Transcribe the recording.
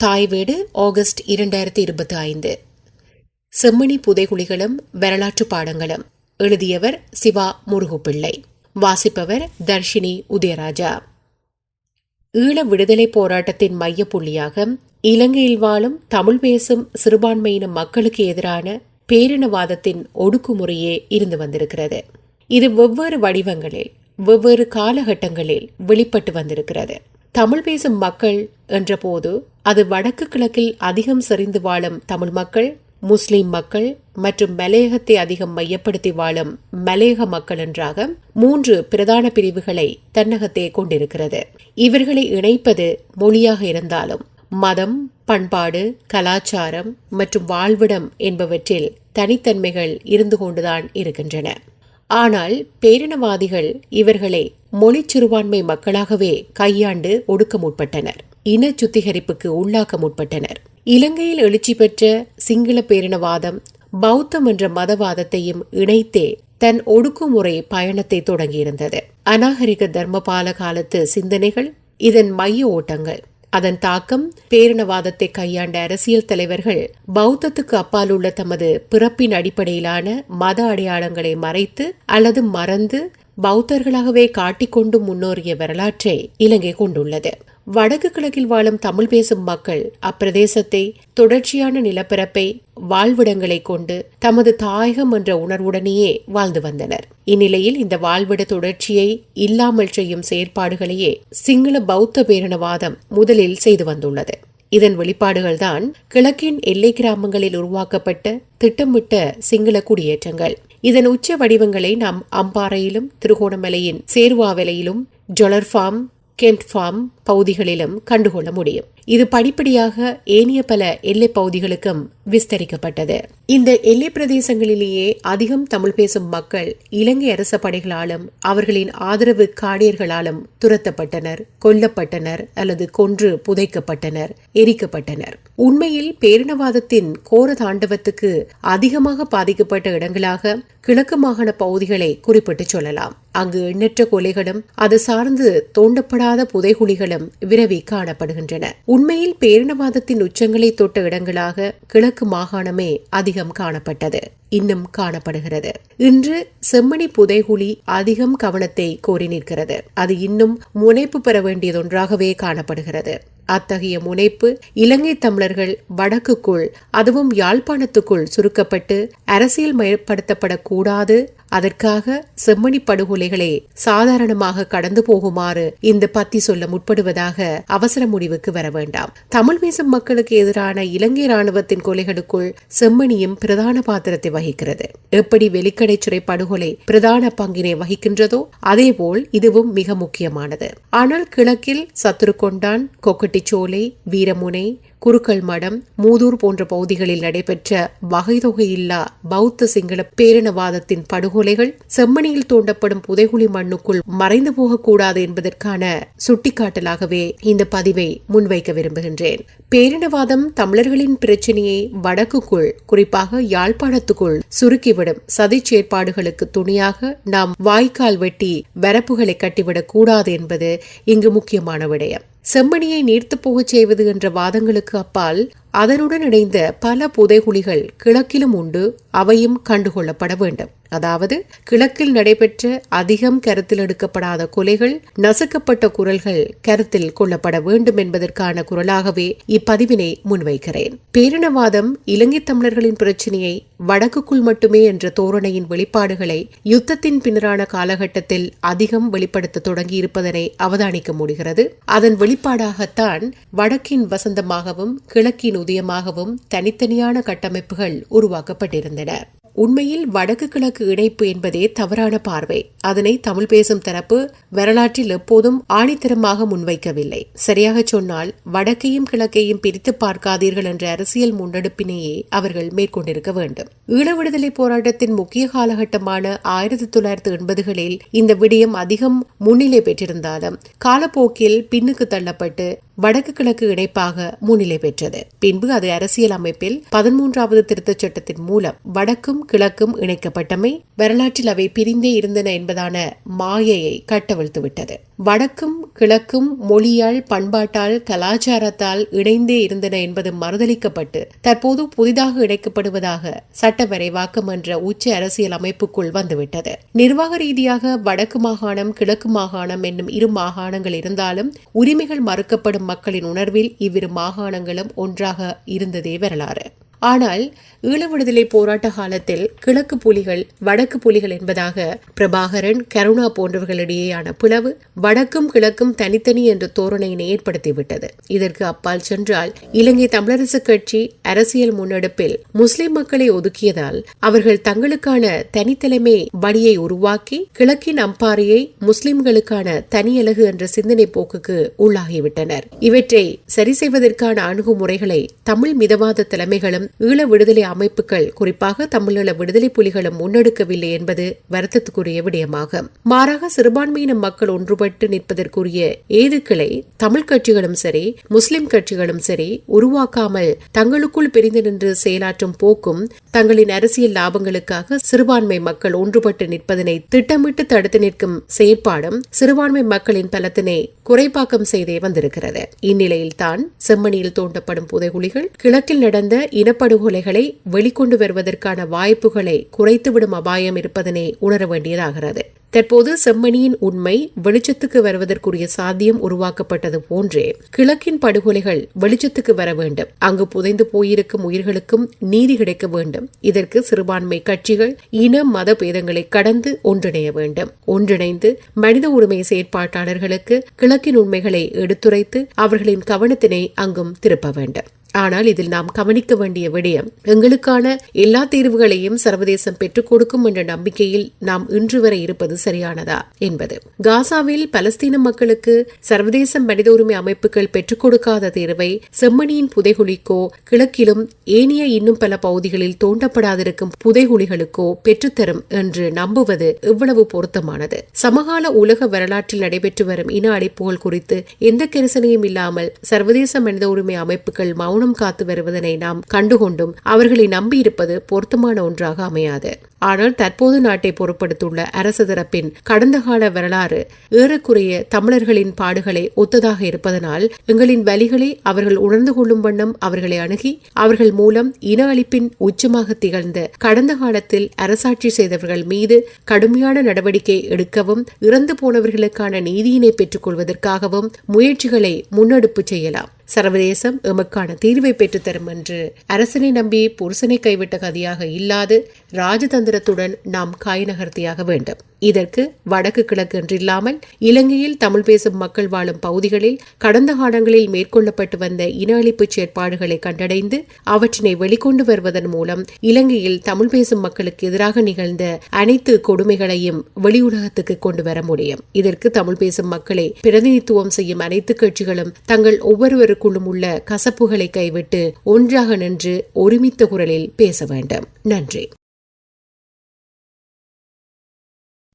தாய் வீடு ஆகஸ்ட் இரண்டாயிரத்தி இருபத்தி ஐந்து. செம்மணி புதைகுழிகளும் வரலாற்று பாடங்களும். எழுதியவர் சிவா முருகுப்பிள்ளை. வாசிப்பவர் தர்ஷினி உதயராஜா. ஈழ விடுதலை போராட்டத்தின் மையப்புள்ளியாக இலங்கையில் வாழும் தமிழ் பேசும் சிறுபான்மையின மக்களுக்கு எதிரான பேரினவாதத்தின் ஒடுக்குமுறையே இருந்து வந்திருக்கிறது. இது வெவ்வேறு வடிவங்களில் வெவ்வேறு காலகட்டங்களில் வெளிப்பட்டு வந்திருக்கிறது. தமிழ் பேசும் மக்கள் என்றபோது அது வடக்கு கிழக்கில் அதிகம் செறிந்து வாழும் தமிழ் மக்கள் முஸ்லிம் மக்கள் மற்றும் மலையகத்தை அதிகம் மையப்படுத்தி வாழும் மலையக மக்கள் என்றாக மூன்று பிரதான பிரிவுகளை தன்னகத்தே கொண்டிருக்கிறது. இவர்களை இணைப்பது மொழியாக இருந்தாலும் மதம் பண்பாடு கலாச்சாரம் மற்றும் வாழ்விடம் என்பவற்றில் தனித்தன்மைகள் இருந்து கொண்டுதான் இருக்கின்றன. ஆனால் பேரினவாதிகள் இவர்களை மொழி சிறுபான்மை மக்களாகவே கையாண்டு ஒடுக்க முற்பட்டனர் இன சுத்திகரிப்புக்கு உள்ளாக்க முற்பட்டனர். இலங்கையில் எழுச்சி பெற்ற சிங்கள பேரினவாதம் பௌத்தம் என்ற மதவாதத்தையும் இணைத்தே தன் ஒடுக்குமுறை பயணத்தை தொடங்கியிருந்தது. அநாகரிக தர்மபால காலத்து சிந்தனைகள் இதன் மைய ஓட்டங்கள். அதன் தாக்கம் பேரினவாதத்தை கையாண்ட அரசியல் தலைவர்கள் பௌத்தத்துக்கு அப்பால் உள்ள தமது பிறப்பின் அடிப்படையிலான மத அடையாளங்களை மறைத்து அல்லது மறந்து பௌத்தர்களாகவே காட்டிக்கொண்டு முன்னோறிய வரலாற்றை இலங்கை கொண்டுள்ளது. வடக்கு கிழக்கில் வாழும் தமிழ் பேசும் மக்கள் அப்பிரதேசத்தை தொடர்ச்சியான நிலப்பரப்பை வாழ்விடங்களை கொண்டு தமது தாயகம் என்ற உணர்வுடனேயே வாழ்ந்து வந்தனர். இந்நிலையில் இந்த வாழ்விட தொடர்ச்சியை இல்லாமல் செய்யும் செயற்பாடுகளையே சிங்கள பௌத்த பேரணவாதம் முதலில் செய்து வந்துள்ளது. இதன் வெளிப்பாடுகள்தான் கிழக்கின் எல்லை கிராமங்களில் உருவாக்கப்பட்ட திட்டமிட்ட சிங்கள குடியேற்றங்கள். இதன் உச்ச வடிவங்களை நாம் அம்பாறையிலும் திருகோணமலையின் சேர்வாவலையிலும் ஜொலர் ஃபார்ம் ஃபார்ம் பகுதிகளிலும் கண்டுகொள்ள முடியும். இது படிப்படியாக ஏனைய பல எல்லை பகுதிகளுக்கும் விஸ்தரிக்கப்பட்டது. இந்த எல்லை பிரதேசங்களிலேயே அதிகம் தமிழ் பேசும் மக்கள் இலங்கை அரச படைகளாலும் அவர்களின் ஆதரவு காடியர்களாலும் துரத்தப்பட்டனர் கொல்லப்பட்டனர் அல்லது கொன்று புதைக்கப்பட்டனர் எரிக்கப்பட்டனர். உண்மையில் பேரினவாதத்தின் கோர தாண்டவத்துக்கு அதிகமாக பாதிக்கப்பட்ட இடங்களாக கிழக்கு மாகாண பகுதிகளை குறிப்பிட்டு சொல்லலாம். அங்கு எண்ணற்ற கொலைகளும் அது சார்ந்து தோண்டப்படாத புதைகுழிகளும் விரவி காணப்படுகின்றன. உண்மையில் பேரினவாதத்தின் உச்சங்களை தொட்ட இடங்களாக கிழக்கு மாகாணமே அதிகம் காணப்பட்டது. இன்னும் காணப்படுகிறது. இன்று செம்மணி புதைகுழி அதிகம் கவனத்தை கோரி நிற்கிறது. அது இன்னும் முனைப்பு பெற வேண்டியதொன்றாகவே காணப்படுகிறது. அத்தகைய முனைப்பு இலங்கை தமிழர்கள் வடக்குக்குள் அதுவும் யாழ்ப்பாணத்துக்குள் சுருக்கப்பட்டு அரசியல் மயப்படுத்தப்படக்கூடாது அதற்காக செம்மணி படுகொலைகளை சாதாரணமாக கடந்து போகுமாறு இந்த பத்தி சொல்ல முற்படுவதாக அவசர முடிவுக்கு வர வேண்டாம். தமிழ் பேசும் மக்களுக்கு எதிரான இலங்கை ராணுவத்தின் கொலைகளுக்குள் செம்மணியும் பிரதான பாத்திரத்தை வகிக்கிறது. எப்படி வெளிக்கடை சிறை படுகொலை பிரதான பங்கினை வகிக்கின்றதோ அதேபோல் இதுவும் மிக முக்கியமானது. ஆனால் கிழக்கில் சத்துருக்கொண்டான் கொக்கட்டிச்சோலை வீரமுனை குருக்கள் மடம் மூதூர் போன்ற பகுதிகளில் நடைபெற்ற வகைதொகையில்லா பௌத்த சிங்கள பேரினவாதத்தின் படுகொலைகள் செம்மணியில் தோண்டப்படும் புதைகுழி மண்ணுக்குள் மறைந்து போகக்கூடாது என்பதற்கான சுட்டிக்காட்டலாகவே இந்த பதிவை முன்வைக்க விரும்புகின்றேன். பேரினவாதம் தமிழர்களின் பிரச்சனையை வடக்குக்குள் குறிப்பாக யாழ்ப்பாணத்துக்குள் சுருக்கிவிடும் சதி செயற்பாடுகளுக்கு துணையாக நாம் வாய்க்கால் வெட்டி வரப்புகளை கட்டிவிடக் கூடாது என்பது இங்கு முக்கியமான விடயம். செம்மணியை நீர்த்து போகச் செய்வது என்ற வாதங்களுக்கு அப்பால் அதனுடன் இணைந்த பல புதைகுழிகள் கிழக்கிலும் உண்டு அவையும் கண்டுகொள்ளப்பட வேண்டும். அதாவது கிழக்கில் நடைபெற்ற அதிகம் கருத்தில் எடுக்கப்படாத கொலைகள் நசுக்கப்பட்ட குரல்கள் கருத்தில் கொள்ளப்பட வேண்டும் என்பதற்கான குரலாகவே இப்பதிவினை முன்வைக்கிறேன். பேரினவாதம் இலங்கை தமிழர்களின் பிரச்சினையை வடக்குக்குள் மட்டுமே என்ற தோரணையின் வெளிப்பாடுகளை யுத்தத்தின் பின்னரான காலகட்டத்தில் அதிகம் வெளிப்படுத்த தொடங்கி இருப்பதனை அவதானிக்க முடிகிறது. அதன் வெளிப்பாடாகத்தான் வடக்கின் வசந்தமாகவும் கிழக்கின் உதயமாகவும் தனித்தனியான கட்டமைப்புகள் உருவாக்கப்பட்டிருந்தன. உண்மையில் வடக்கு கிழக்கு இணைப்பு என்பதே தவறான பார்வை. அதனை தமிழ் பேசும் தரப்பு வரலாற்றில் எப்போதும் ஆணித்தரமாக முன்வைக்கவில்லை. சரியாக சொன்னால் வடக்கையும் கிழக்கையும் பிரித்து பார்க்காதீர்கள் என்ற அரசியல் முன்னெடுப்பினையே அவர்கள் மேற்கொண்டிருக்க வேண்டும். ஈழ விடுதலை போராட்டத்தின் முக்கிய காலகட்டமான ஆயிரத்தி தொள்ளாயிரத்தி எண்பதுகளில் இந்த விடயம் அதிகம் முன்னிலை பெற்றிருந்தாலும் காலப்போக்கில் பின்னுக்கு தள்ளப்பட்டு வடக்கு கிழக்கு இணைப்பாக முன்னிலை பெற்றது. பின்பு அது அரசியல் அமைப்பில் பதிமூன்றாவது திருத்தச் சட்டத்தின் மூலம் வடக்கும் கிழக்கும் இணைக்கப்பட்டமை வரலாற்றில் அவை பிரிந்தே இருந்தன என்பதான மாயையை கட்டவிழ்த்துவிட்டது. வடக்கும் கிழக்கும் மொழியால் பண்பாட்டால் கலாச்சாரத்தால் இணைந்தே இருந்தன என்பது மறுதளிக்கப்பட்டு தற்போது புதிதாக இணைக்கப்படுவதாக சட்டவரைவாக்கம் என்ற உச்ச அரசியல் அமைப்புக்குள் வந்துவிட்டது. நிர்வாக ரீதியாக வடக்கு மாகாணம் கிழக்கு மாகாணம் என்னும் இரு மாகாணங்கள் இருந்தாலும் உரிமைகள் மறுக்கப்படும் மக்களின் உணர்வில் இவ்விரு மாகாணங்களும் ஒன்றாக இருந்ததே வரலாறு. ஆனால் ஈழ விடுதலை போராட்ட காலத்தில் கிழக்கு புலிகள் வடக்கு புலிகள் என்பதாக பிரபாகரன் கருணா போன்றவர்களிடையேயான பிளவு வடக்கும் கிழக்கும் தனித்தனி என்ற தோரணையினை ஏற்படுத்திவிட்டது. இதற்கு அப்பால் சென்றால் இலங்கை தமிழரசு கட்சி அரசியல் முன்னெடுப்பில் முஸ்லிம் மக்களை ஒதுக்கியதால் அவர்கள் தங்களுக்கான தனித்தலைமை வழியை உருவாக்கி கிழக்கின் அம்பாரியை முஸ்லிம்களுக்கான தனியலகு என்ற சிந்தனை போக்குக்கு உள்ளாகிவிட்டனர். இவற்றை சரி செய்வதற்கான அணுகுமுறைகளை தமிழ் மிதவாத தலைமைகளும் ஈழ விடுதலை அமைப்புகள் குறிப்பாக தமிழீழ விடுதலை புலிகளும் முன்னெடுக்கவில்லை என்பது வருத்தத்துக்குரிய விடயமாகும் மாறாக சிறுபான்மையின மக்கள் ஒன்றுபட்டு நிற்பதற்குரிய ஏதுக்களை தமிழ் கட்சிகளும் சரி முஸ்லிம் கட்சிகளும் சரி உருவாக்காமல் தங்களுக்குள் பிரிந்து நின்று செயலாற்றும் போக்கும் தங்களின் அரசியல் லாபங்களுக்காக சிறுபான்மை மக்கள் ஒன்றுபட்டு நிற்பதனை திட்டமிட்டு தடுத்து நிற்கும் செயற்பாடும் சிறுபான்மை மக்களின் பலத்தினை குறைபாக்கம் செய்தே வந்திருக்கிறது. இந்நிலையில் தான் செம்மணியில் தோண்டப்படும் புதைகுழிகள் கிழக்கில் நடந்த இனப்படுகொலைகளை வெளிக்கொண்டு வருவதற்கான வாய்ப்புகளை குறைத்துவிடும் அபாயம் இருப்பதனை உணர வேண்டியதாகிறது. தற்போது செம்மணியின் உண்மை வெளிச்சத்துக்கு வருவதற்குரிய சாத்தியம் உருவாக்கப்பட்டது போன்றே கிழக்கின் படுகொலைகள் வெளிச்சத்துக்கு வர வேண்டும். அங்கு புதைந்து போயிருக்கும் உயிர்களுக்கும் நீதி கிடைக்க வேண்டும். இதற்கு சிறுபான்மை கட்சிகள் இன மத பேதங்களை கடந்து ஒன்றிணைய வேண்டும். ஒன்றிணைந்து மனித உரிமை செயற்பாட்டாளர்களுக்கு கிழக்கின் உண்மைகளை எடுத்துரைத்து அவர்களின் கவனத்தினை அங்கும் திருப்ப வேண்டும். ஆனால் இதில் நாம் கவனிக்க வேண்டிய விடயம் எங்களுக்கான எல்லா தீர்வுகளையும் சர்வதேசம் பெற்றுக் கொடுக்கும் என்ற நம்பிக்கையில் நாம் இன்று வரை இருப்பது சரியானதா என்பது. காசாவில் பலஸ்தீன மக்களுக்கு சர்வதேச மனித உரிமை அமைப்புகள் பெற்றுக் கொடுக்காத தீர்வை செம்மணியின் புதைகுழிக்கோ கிழக்கிலும் ஏனைய இன்னும் பல பகுதிகளில் தோண்டப்படாதிருக்கும் புதைகுழிகளுக்கோ பெற்றுத்தரும் என்று நம்புவது எவ்வளவு பொருத்தமானது. சமகால உலக வரலாற்றில் நடைபெற்று வரும் இன அழைப்புகள் குறித்து எந்த கரிசனையும் இல்லாமல் சர்வதேச மனித உரிமை அமைப்புகள் மௌன மௌனம் காத்து வருவதனை நாம் கண்டுகொண்டும் அவர்களை நம்பியிருப்பது பொருத்தமான ஒன்றாக அமையாது. ஆனால் தற்போது நாட்டை பொருட்படுத்தியுள்ள அரசு தரப்பின் கடந்த கால வரலாறு ஏறக்குறைய தமிழர்களின் பாடுகளை ஒத்ததாக இருப்பதனால் எங்களின் வழிகளை அவர்கள் உணர்ந்து கொள்ளும் வண்ணம் அவர்களை அணுகி அவர்கள் மூலம் இன அழிப்பின் உச்சமாக திகழ்ந்த கடந்த காலத்தில் அரசாட்சி செய்தவர்கள் மீது கடுமையான நடவடிக்கை எடுக்கவும் இறந்து போனவர்களுக்கான நீதியினை பெற்றுக் கொள்வதற்காகவும் முயற்சிகளை முன்னெடுப்பு செய்யலாம். சர்வதேசம் எமக்கான தீர்வை பெற்றுத்தரும் என்று அரசனை நம்பி புருஷனை கைவிட்ட கதியாக இல்லாது ராஜதந்திரத்துடன் நாம் காய் நகர்த்தியாக வேண்டும். இதற்கு வடக்கு கிழக்கு என்றில்லாமல் இலங்கையில் தமிழ் பேசும் மக்கள் வாழும் பகுதிகளில் கடந்த காலங்களில் மேற்கொள்ளப்பட்டு வந்த இன அழிப்பு செயற்பாடுகளை கண்டடைந்து அவற்றினை வெளிக்கொண்டு வருவதன் மூலம் இலங்கையில் தமிழ் பேசும் மக்களுக்கு எதிராக நிகழ்ந்த அனைத்து கொடுமைகளையும் வெளியுலகத்துக்கு கொண்டு வர முடியும். இதற்கு தமிழ் பேசும் மக்களை பிரதிநிதித்துவம் செய்யும் அனைத்து கட்சிகளும் தங்கள் ஒவ்வொருவருக்குள்ளும் உள்ள கசப்புகளை கைவிட்டு ஒன்றாக நின்று ஒருமித்த குரலில் பேச வேண்டும். நன்றி.